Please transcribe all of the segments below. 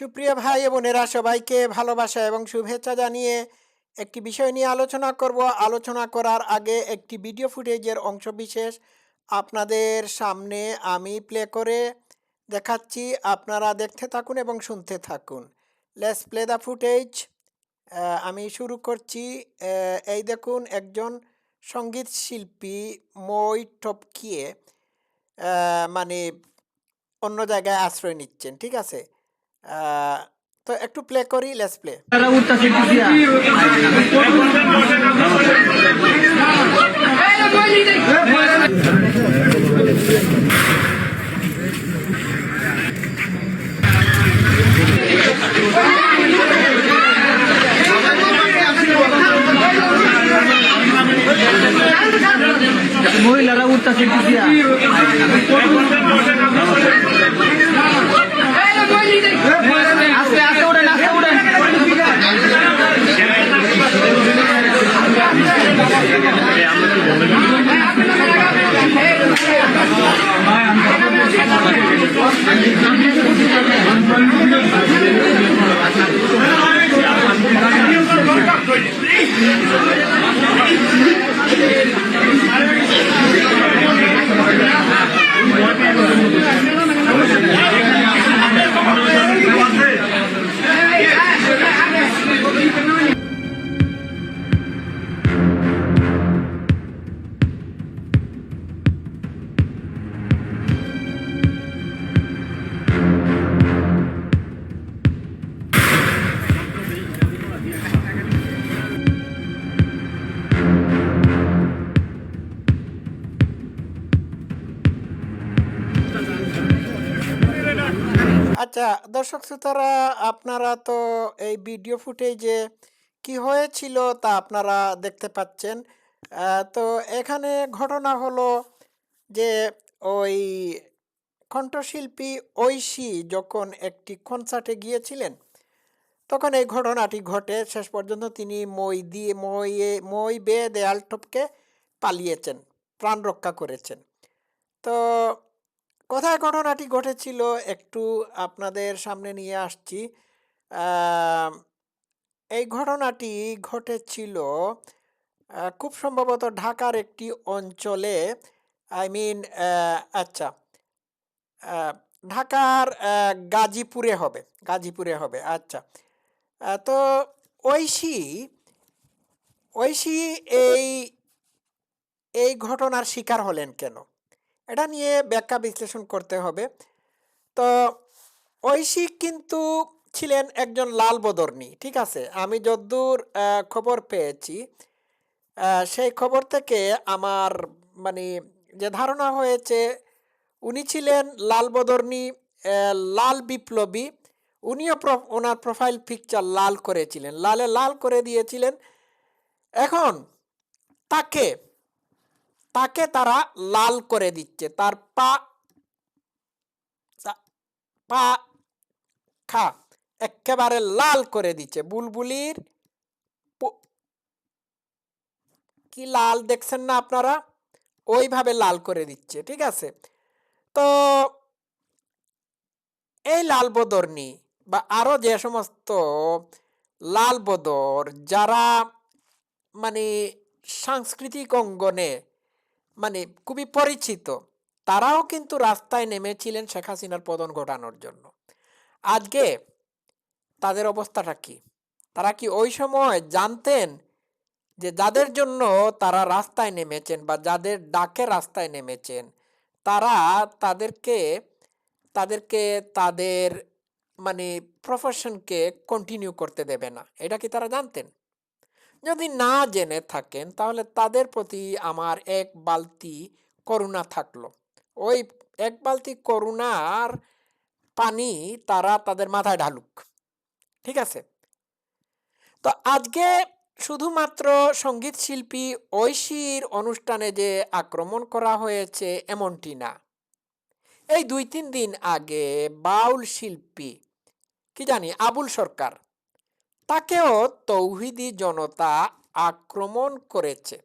সুপ্রিয় ভাই বোনেরা, সবাইকে ভালোবাসা এবং শুভেচ্ছা জানিয়ে একটি বিষয় নিয়ে আলোচনা করব। আলোচনা করার আগে একটি ভিডিও ফুটেজের অংশ বিশেষ আপনাদের সামনে আমি প্লে করে দেখাচ্ছি। আপনারা দেখতে থাকুন এবং শুনতে থাকুন। লেটস প্লে দ্য ফুটেজ আমি শুরু করছি। এই দেখুন একজন সংগীত শিল্পী মই টপকিয়ে মানে অন্য জায়গায় আশ্রয় নিচ্ছেন, ঠিক আছে? তো একটু প্লে করি লেটস প্লে আচ্ছা দর্শক শ্রোতারা, আপনারা তো এই ভিডিও ফুটেজে কি হয়েছিল তা আপনারা দেখতে পাচ্ছেন। তো এখানে ঘটনা হলো যে ওই কণ্ঠশিল্পী ঐশী যখন একটি কনসার্টে গিয়েছিলেন, তখন এই ঘটনাটি ঘটে। শেষ পর্যন্ত তিনি মই দিয়ে, মইয়ে, মই বেয়ে দেয়াল টপকে পালিয়েছেন, প্রাণ রক্ষা করেছেন। তো কোথায় ঘটনাটি ঘটেছিল একটু আপনাদের সামনে নিয়ে আসছি। এই ঘটনাটি ঘটেছিল খুব সম্ভবত ঢাকার একটি অঞ্চলে, আই মিন আচ্ছা ঢাকার গাজীপুরে হবে গাজীপুরে হবে আচ্ছা। তো ঐশী ঐশী এই এই ঘটনার শিকার হলেন কেন? এটা নিয়ে ব্যাখ্যা বিশ্লেষণ করতে হবে। তো ঐশী কিন্তু ছিলেন একজন লাল বদর্নী, ঠিক আছে? আমি যদ্দূর খবর পেয়েছি সেই খবর থেকে আমার মানে যে ধারণা হয়েছে, উনি ছিলেন লাল বদর্নী লাল বিপ্লবী। উনিও ওনার প্রোফাইল পিকচার লাল করেছিলেন, লালে লাল করে দিয়েছিলেন। এখন তাকে তাকে তারা লাল করে দিচ্ছে। তার পা পা, খা একেবারে লাল করে দিচ্ছে। বুলবুলির কি লাল দেখছেন না আপনারা? ওইভাবে লাল করে দিচ্ছে, ঠিক আছে? তো এই লাল বদরনি বা আরও যে সমস্ত লাল বদর যারা মানে সাংস্কৃতিক অঙ্গনে মানে খুবই পরিচিত। তারাও কিন্তু রাস্তায় নেমেছিলেন শেখ হাসিনার পতন ঘটানোর জন্য। আজকে তাদের অবস্থাটা কি? তারা কি ওই সময় জানতেন যে যাদের জন্য তারা রাস্তায় নেমেছেন বা যাদের ডাকে রাস্তায় নেমেছেন, তারা তাদেরকে তাদেরকে তাদের মানে প্রফেশনকে কন্টিনিউ করতে দেবে না? এটা কি তারা জানতেন? যদি না জেনে থাকেন, তাহলে তাদের প্রতি আমার এক বালতি করুণা থাকল। ওই এক বালতি করুণার পানি তারা তাদের মাথায় ঢালুক। ঠিক আছে? তো আজকে শুধুমাত্র সংগীত শিল্পী ঐশীর অনুষ্ঠানে যে আক্রমণ করা হয়েছে এমনটি না। এই দুই তিন দিন আগে বাউল শিল্পী, কি জানি, আবুল সরকার তাকেও তৌহিদি জনতা আক্রমণ করেছে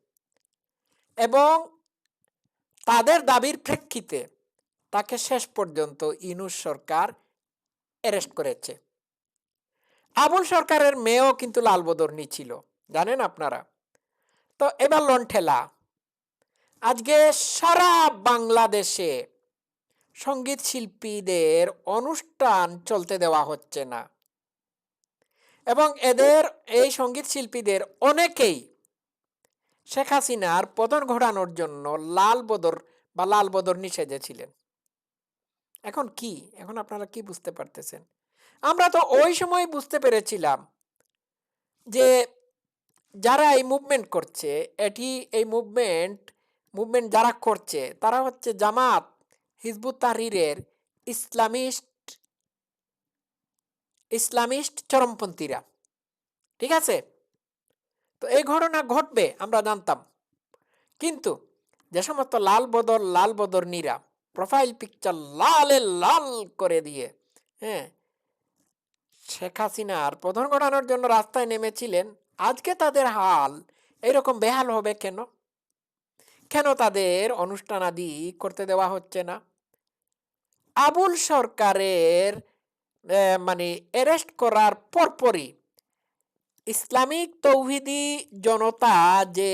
এবং তাদের দাবির প্রেক্ষিতে তাকে শেষ পর্যন্ত ইনুস সরকার অ্যারেস্ট করেছে। আবুল সরকারের মেয়েও কিন্তু লাল বদর্নি ছিল জানেন আপনারা? তো এবার লন ঠেলা আজকে সারা বাংলাদেশে সংগীত শিল্পীদের অনুষ্ঠান চলতে দেওয়া হচ্ছে না। এবং এদের এই সংগীত শিল্পীদের অনেকেই শেখ হাসিনার পতন ঘটানোর জন্য লাল বদর বা লাল বদর নিষেধে ছিলেন। এখন কি? এখন আপনারা কি বুঝতে পারতেছেন? আমরা তো ওই সময় বুঝতে পেরেছিলাম যে যারা এই মুভমেন্ট করছে, এটি এই মুভমেন্ট মুভমেন্ট যারা করছে, তারা হচ্ছে জামাত হিজবুত তাহরিরের ইসলামিস্ট ইসলামিস্ট চরমপন্থীরা। ঠিক আছে? তো এই ঘটনা ঘটবে, আমরা জানতাম। কিন্তু যে সমস্ত লাল বদর লাল বদর নীরা প্রোফাইল পিকচার লালে লাল করে দিয়ে হ্যাঁ শেখ হাসিনার প্রধান ঘটানোর জন্য রাস্তায় নেমেছিলেন, আজকে তাদের হাল এরকম বেহাল হবে কেন? কেন তাদের অনুষ্ঠান আদি করতে দেওয়া হচ্ছে না? আবুল সরকারের মানে অ্যারেস্ট করার পরপরই ইসলামিক তৌহিদি জনতা যে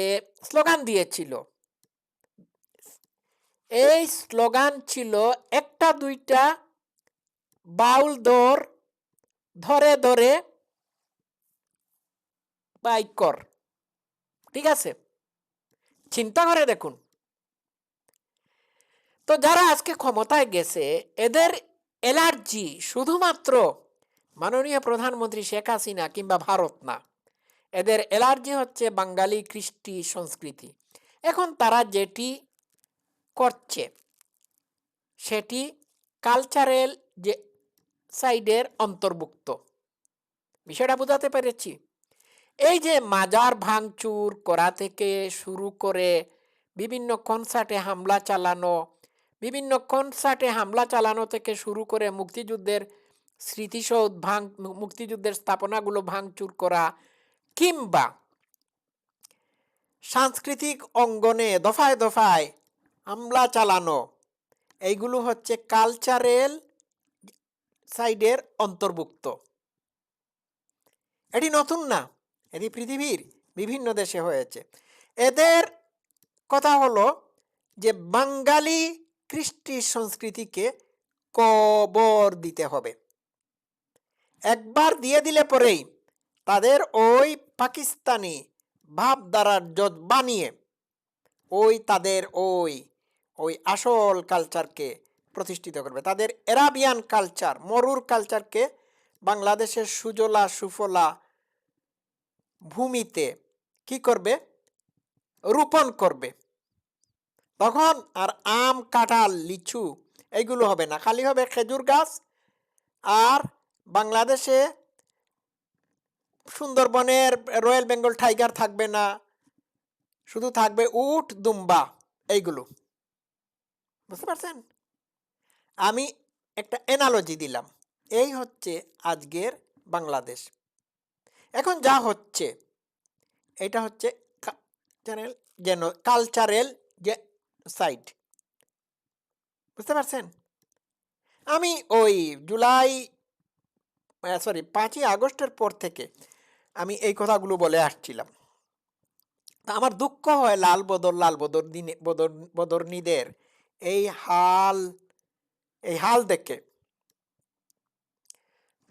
স্লোগান দিয়েছিল, এই স্লোগান ছিল একটা দুইটা বাউল দর ধরে ধরে বাইক কর। ঠিক আছে? চিন্তা করে দেখুন। তো যারা আজকে ক্ষমতায় গেছে, এদের এলার্জি শুধুমাত্র মাননীয় প্রধানমন্ত্রী শেখ হাসিনা কিংবা ভারত না, এদের এলার্জি হচ্ছে বাঙালি কৃষ্টি সংস্কৃতি। এখন তারা যেটি করছে, সেটি কালচারাল যে সাইডের অন্তর্ভুক্ত। বিষয়টা বোঝাতে পেরেছি? এই যে মাজার ভাঙচুর করা থেকে শুরু করে বিভিন্ন কনসার্টে হামলা চালানো বিভিন্ন কনসার্টে হামলা চালানো থেকে শুরু করে মুক্তিযুদ্ধের স্মৃতিসৌধ ভাঙ মুক্তিযুদ্ধের স্থাপনাগুলো ভাঙচুর করা কিংবা সাংস্কৃতিক অঙ্গনে দফায় দফায় হামলা চালানো, এইগুলো হচ্ছে কালচারেল সাইডের অন্তর্ভুক্ত। এটি নতুন না, এটি পৃথিবীর বিভিন্ন দেশে হয়েছে। এদের কথা হলো যে বাঙালি কৃষ্টি সংস্কৃতিকে কবর দিতে হবে। একবার দিয়ে দিলে পরেই তাদের ওই পাকিস্তানি ভাবধারার জজ বানিয়ে ওই তাদের ওই ওই আসল কালচারকে প্রতিষ্ঠিত করবে। তাদের এরাবিয়ান কালচার মরুর কালচারকে বাংলাদেশের সুজলা, সুফলা ভূমিতে কি করবে? রোপণ করবে। তখন আর আম, কাঁঠাল, লিচু এইগুলো হবে না। খালি হবে খেজুর গাছ আর বাংলাদেশে সুন্দরবনের রয়্যাল বেঙ্গল টাইগার থাকবে না। শুধু থাকবে উট, দুম্বা এইগুলো। বুঝতে পারছেন? আমি একটা এনালজি দিলাম। এই হচ্ছে আজকের বাংলাদেশ। এখন যা হচ্ছে, এটা হচ্ছে চ্যানেল যেন কালচারাল যে সাইড বুঝতে পারছেন? আমি ওই জুলাই সরি পাঁচই আগস্টের পর থেকে আমি এই কথাগুলো বলে আসছিলাম। আমার দুঃখ হয় লাল বদর লাল বদর দিনে, বদর, বদরনিদের এই হাল এই হাল দেখে।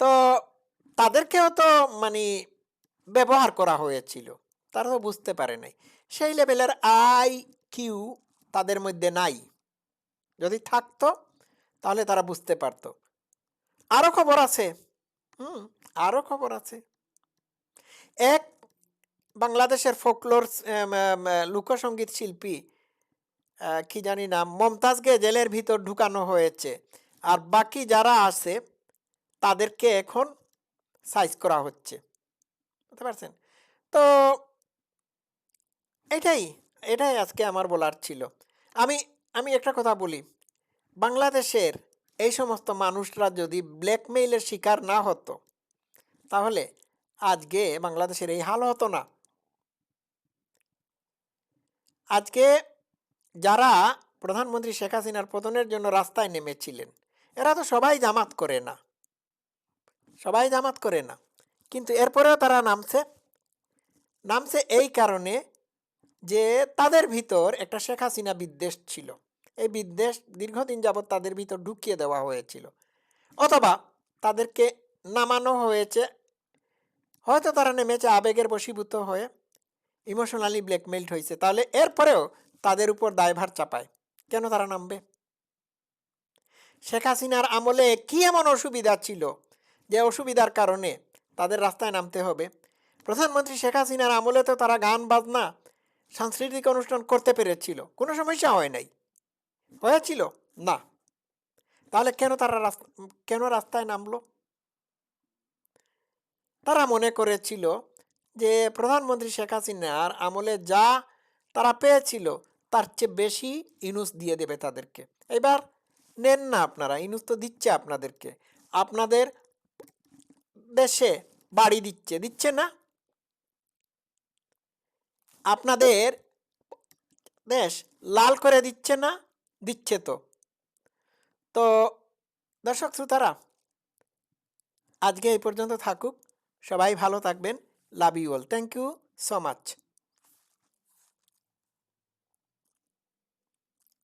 তো তাদেরকেও তো মানে ব্যবহার করা হয়েছিল, তারা তো বুঝতে পারে নাই। সেই লেভেলের আই কিউ তাদের মধ্যে নাই। যদি থাকতো, তাহলে তারা বুঝতে পারতো। আরও খবর আছে। হুম আরও খবর আছে। এক বাংলাদেশের ফোকলোর লোকসঙ্গীত শিল্পী কি জানি না মমতাজকে জেলের ভিতর ঢুকানো হয়েছে। আর বাকি যারা আছে, তাদেরকে এখন সাইজ করা হচ্ছে। বুঝতে পারছেন? তো, এটাই। এটাই আজকে আমার বলার ছিল। আমি আমি একটা কথা বলি। বাংলাদেশের এই সমস্ত মানুষরা যদি ব্ল্যাকমেইলের শিকার না হতো, তাহলে আজকে বাংলাদেশের এই হাল হতো না। আজকে যারা প্রধানমন্ত্রী শেখ হাসিনার পতনের জন্য রাস্তায় নেমেছিলেন, এরা তো সবাই জামাত করে না। সবাই জামাত করে না। কিন্তু এরপরেও তারা নামছে। নামছে এই কারণে যে তাদের ভিতর একটা শেখ হাসিনা বিদ্বেষ ছিল। এই বিদ্বেষ দীর্ঘদিন যাবৎ তাদের ভিতর ঢুকিয়ে দেওয়া হয়েছিল। অথবা তাদেরকে নামানো হয়েছে। হয়তো তারা নেমেছে আবেগের বশীভূত হয়ে ইমোশনালি ব্ল্যাকমেইলড হয়েছে। তাহলে এরপরেও তাদের উপর দায়ভার চাপায়। কেন তারা নামবে? শেখ হাসিনার আমলে কি এমন অসুবিধা ছিল যে অসুবিধার কারণে তাদের রাস্তায় নামতে হবে? প্রধানমন্ত্রী শেখ হাসিনার আমলে তো তারা গান, বাজনা সাংস্কৃতিক অনুষ্ঠান করতে পেরেছিল। কোনো সমস্যা হয় নাই। হয়েছিল না। তাহলে কেন তারা কেন রাস্তায় নামলো? তারা মনে করেছিল যে প্রধানমন্ত্রী শেখ হাসিনার আমলে যা তারা পেয়েছিল, তার চেয়ে বেশি ইনুস দিয়ে দেবে তাদেরকে। এবার নেন না আপনারা, ইনুস তো দিচ্ছে আপনাদেরকে। আপনাদের দেশে বাড়ি দিচ্ছে। দিচ্ছে না? আপনাদের দেশ লাল করে দিচ্ছে না, দিচ্ছে তো। তো দর্শক শ্রোতারা, আজকে এই পর্যন্ত থাকুক। সবাই ভালো থাকবেন। Love you all thank you so much